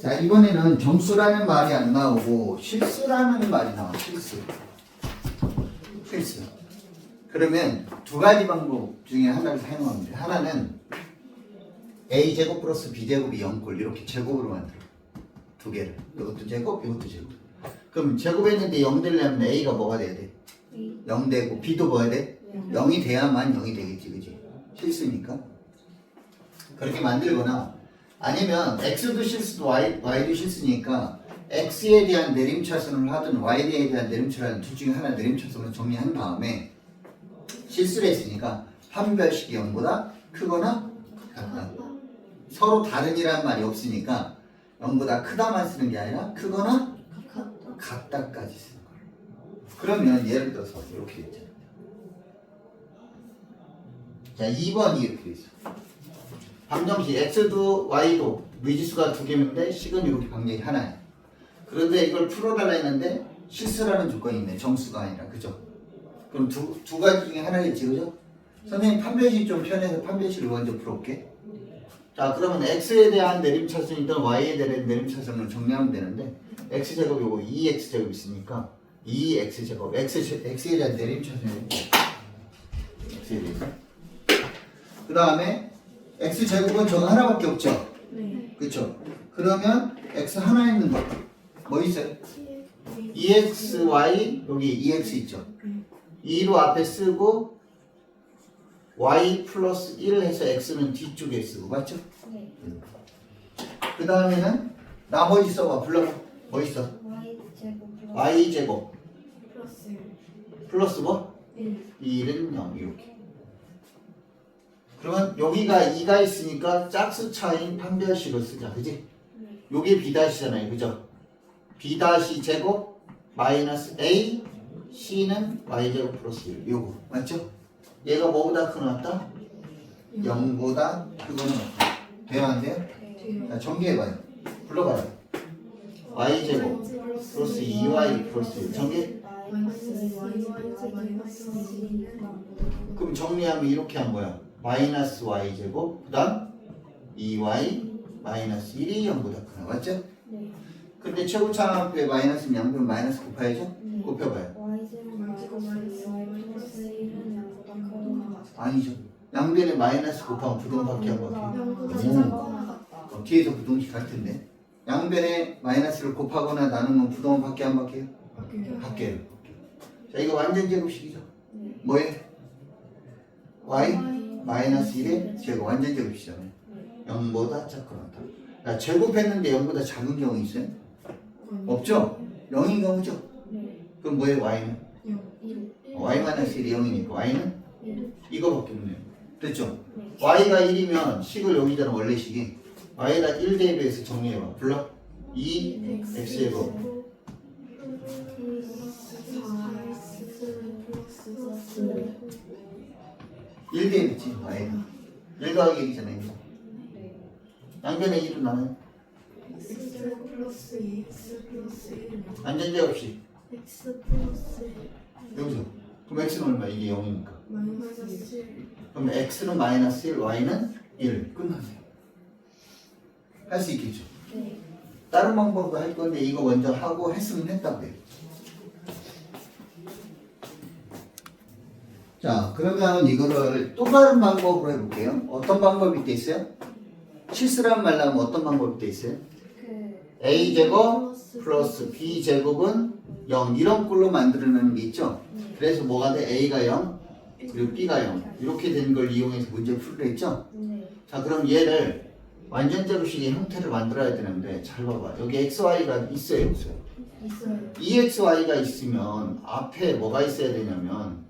자, 이번에는 정수라는 말이 안 나오고 실수라는 말이 나와. 실수. 실수. 그러면 두 가지 방법 중에 하나를 돼. 하나는 a 제곱 플러스 b 제곱이 0꼴 이렇게 제곱으로 만들어. 두 개를. 이것도 제곱, 이것도 제곱. 그럼 제곱했는데 0 되려면 a가 뭐가 돼야 돼? 0 되고 b도 뭐야 돼? 0이 돼야만 0이 되겠지, 그지? 실수니까. 그렇게 만들거나 아니면 x도 실수도 y, y도 실수니까 x에 대한 내림차순을 하든 y에 대한 내림차를 하든 둘 중에 하나 내림차순을 정리한 다음에 실수를 했으니까 판별식이 0보다 크거나 같다. 서로 다른이라는 말이 없으니까 0보다 크다만 쓰는 게 아니라 크거나 같다까지 쓰는 거예요. 그러면 예를 들어서 이렇게 되잖아요. 자, 2번이 이렇게 돼 있어. 방정식 x도 y도 미지수가 두 개인데 식은 이렇게 방정이 하나야. 그런데 이걸 풀어달라 했는데 실수라는 조건이 있네. 정수가 아니라 그죠? 그럼 두, 두 가지 중에 하나겠지 그죠? 선생님 판별식 좀 편해서 판별식을 먼저 풀어볼게. 자 그러면 x에 대한 내림차순이든 y에 대한 내림차순을 정리하면 되는데 x제곱 요거 2x제곱 있으니까 2x제곱 x, x에 대한 내림차순이 x에 대해서 그 다음에 x 제곱은 저거 하나밖에 없죠. 네. 그렇죠. 그러면 x 하나 있는 거. 뭐 있어요? 2xy 여기 2x 있죠. 2로 앞에 쓰고 y 플러스 1 해서 x는 뒤쪽에 쓰고 맞죠? 네. 그 다음에는 나머지 써봐 불러봐. 뭐 있어? Y 제곱 y 제곱 플러스 플러스 뭐? 1. 2는 0 이렇게. 그러면 여기가 2가 있으니까 짝수 차인 판별식을 쓰자. 그지? 네. 요게 B 다시잖아요. 그죠? B 다시 제곱 마이너스 A C는 Y 제곱 플러스 1. 요거. 맞죠? 얘가 뭐보다 큰 왔다? 0보다 크거나 같다. 돼요 안 돼요? 네. 자, 전개해봐요. 불러봐요. Y 제곱 플러스 2Y 플러스 1. 전개? 마이너스 Y 제곱 마이너스 2는 그럼 정리하면 이렇게 한 거야. 마이너스 y 제곱 그다음 2y 마이너스 1이 0보다 크다. 맞죠? 네. 근데 최고차 앞에 마이너스는 양변 마이너스 곱해야죠? 네. 곱해봐요. Y 제곱 마이너스 Y 플러스 1은 0보다 크거나 아니죠. 양변에 마이너스 곱하면 부동밖에 안 오. 작거나 같다. 어, 뒤에서 부동식 같텐데 양변에 마이너스를 곱하거나 나누면 부동밖에 안? 바뀌어요. 바뀌어요. 자 이거 완전 제곱식이죠. 네. 뭐예요? y 마이너스 1의 제곱 완전 제곱이잖아요. 0보다 작거나 다. 제곱했는데 0보다 작은 경우 있어요? 없죠? 0인 경우죠? 네. 그럼 뭐예요? y는? 0. 1. y 마이너스 1이 0이니까 y는 1. 이거밖에 없네요. 됐죠? 네. y가 1이면 식을 여기잖아 원래 식이 y에다 1 대입해서 정리해봐. 불러? 2 x제곱 1 대입했지 y는 1 더하기 1이잖아요. 이거. 양변에 1은 나는 플러스 2x 플러스 1 완전 제곱식 x 플러스 여기서 그럼 x는 얼마? 이게 0이니까 마이너스 1 그럼 x는 마이너스 1 y는 1 끝났네요. 할 수 있겠죠? 네. 다른 방법도 할 건데 이거 먼저 하고 했으면 했다고요. 자, 그러면 이거를 또 다른 방법으로 해볼게요. 어떤 방법이 돼 있어요? 실수란 말 나오면 어떤 방법이 돼 있어요? 그 a 제곱 플러스 b 제곱은 0 이런 꼴로 만들어내는 게 있죠. 그래서 뭐가 돼? a가 0 그리고 b가 0 이렇게 된 걸 이용해서 문제 풀려 있죠. 네. 자, 그럼 얘를 완전 제곱식의 형태를 만들어야 되는데 잘 봐봐. 여기 xy가 있어요, 없어요? 있어요. 2xy가 있으면 앞에 뭐가 있어야 되냐면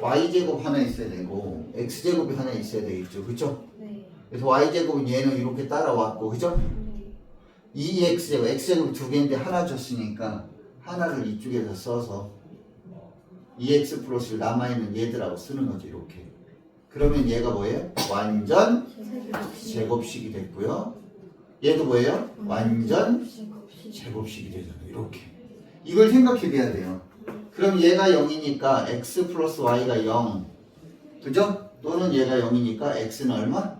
y제곱 하나 있어야 되고 x제곱이 하나 있어야 되겠죠. 그죠? 네. 그래서 y제곱은 얘는 이렇게 따라왔고 그죠? 네. 2x제곱, x제곱 두 개인데 하나 줬으니까 하나를 이쪽에서 써서 2x 플러스 남아있는 얘들하고 쓰는 거죠. 이렇게. 그러면 얘가 뭐예요? 완전 제곱식이 됐고요. 얘도 뭐예요? 완전 제곱식이 되잖아요. 이렇게. 이걸 생각해 봐야 돼요. 그럼 얘가 0이니까 x 플러스 y가 0. 그죠? 또는 얘가 0이니까 x는 얼마?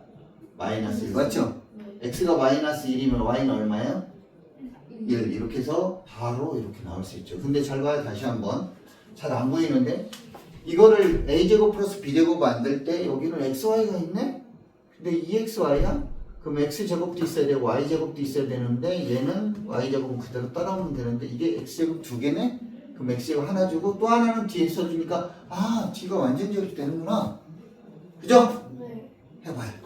마이너스 1. 맞죠? x가 마이너스 1이면 y는 얼마예요? 1 이렇게 해서 바로 이렇게 나올 수 있죠. 근데 잘 봐요. 다시 한번. 잘 안 보이는데 이거를 a제곱 플러스 b제곱 만들 때 여기는 xy가 있네? 근데 2xy야? 그럼 x제곱도 있어야 되고 y제곱도 있어야 되는데 얘는 y제곱은 그대로 따라오면 되는데 이게 x제곱 두 개네? 그럼 x제곱 하나 주고 또 하나는 뒤에 써주니까 아 뒤가 완전 제곱이 되는구나 그죠? 네. 해봐요